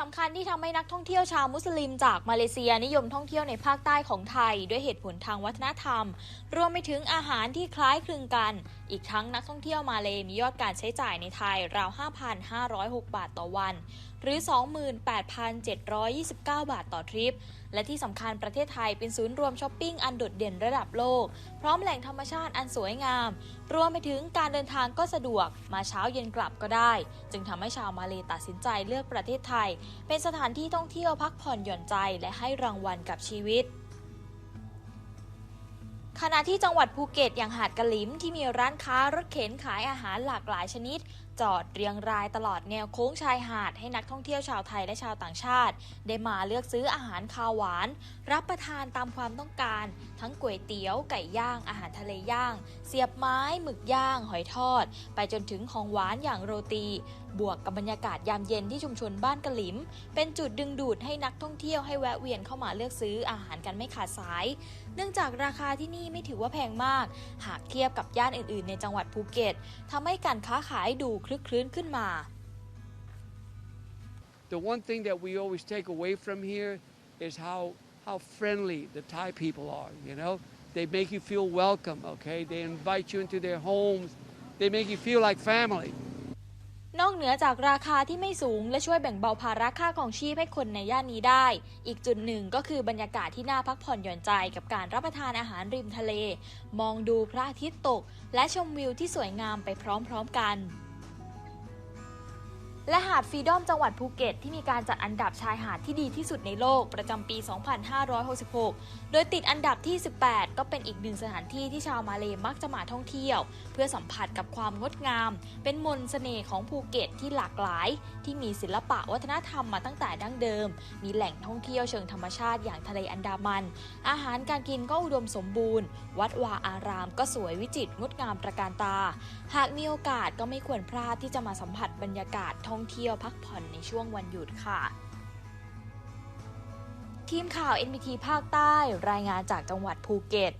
สำคัญที่ทำให้นักท่องเที่ยวชาวมุสลิมจากมาเลเซียนิยมท่องเที่ยวในภาคใต้ของไทย ด้วยเหตุผลทางวัฒนธรรม รวมไปถึงอาหารที่คล้ายคลึงกัน อีกทั้งนักท่องเที่ยวมาเลมียอดการใช้จ่ายในไทยราว 5,506 บาทต่อวัน หรือ 28,729 บาทต่อทริป และที่สำคัญประเทศไทยเป็นศูนย์รวมช้อปปิ้งอันโดดเด่นระดับโลก พร้อมแหล่งธรรมชาติอันสวยงาม รวมไปถึงการเดินทางก็สะดวก มาเช้าเย็นกลับก็ได้ จึงทำให้ชาวมาเลตัดสินใจเลือกประเทศไทย เป็นสถานที่ท่องเที่ยวพักผ่อนหย่อนใจและให้รางวัลกับชีวิต ขณะที่จังหวัดภูเก็ตอย่างหาดกะลิมที่มีร้านค้ารถเข็นขายอาหารหลากหลายชนิด จอดเรียงรายตลอดแนวโค้งชายหาดให้นักท่องเที่ยวชาวไทยและชาวต่างชาติ ได้มาเลือกซื้ออาหารคาวหวาน รับประทานตามความต้องการ ทั้งก๋วยเตี๋ยวไก่ย่าง อาหารทะเลย่าง เสียบไม้หมึกย่าง หอยทอด ไปจนถึงของหวานอย่างโรตี บวกกับบรรยากาศยามเย็นที่ชุมชนบ้านกะหลิม เป็นจุดดึงดูดให้นักท่องเที่ยวให้แวะเวียนเข้ามาเลือกซื้ออาหารกันไม่ขาดสาย เนื่องจากราคาที่นี่ไม่ถือว่าแพงมาก หากเทียบกับย่านอื่นๆ ในจังหวัดภูเก็ตทำให้การค้าขายดูคลึกคลื้นขึ้นมา The one thing that we always take away from here is how how friendly the Thai people are. You know, they make you feel welcome. Okay, they invite you into their homes. They make you feel like family. นอกเหนือจากราคาที่ไม่สูงและช่วยแบ่งเบาภาระค่าของชีพให้คนในย่านนี้ได้ อีกจุดหนึ่งก็คือบรรยากาศที่น่าพักผ่อนหย่อนใจกับการรับประทานอาหารริมทะเล มองดูพระอาทิตย์ตก และชมวิวที่สวยงามไปพร้อมๆกัน และหาดฟรีดอมจังหวัดภูเก็ตที่มีการจัดอันดับชายหาดที่ดีที่สุดในโลกประจำปี 2566 โดยติดอันดับที่ 18 ก็เป็นอีกหนึ่งสถานที่ที่ชาวมาเลมักจะมาท่องเที่ยว เพื่อสัมผัสกับความงดงาม เป็นมนต์เสน่ห์ของภูเก็ตที่หลากหลาย ที่มีศิลปะวัฒนธรรมมาตั้งแต่ดั้งเดิม มีแหล่งท่องเที่ยวเชิงธรรมชาติอย่างทะเลอันดามัน อาหารการกินก็อุดมสมบูรณ์ วัดวาอาราม ก็สวยวิจิตรงดงามตระการตา หากมีโอกาสก็ไม่ควรพลาดที่จะมาสัมผัสบรรยากาศท่องเที่ยวพักผ่อนในช่วงวันหยุดค่ะ ทีมข่าว NBT ภาคใต้รายงานจากจังหวัดภูเก็ต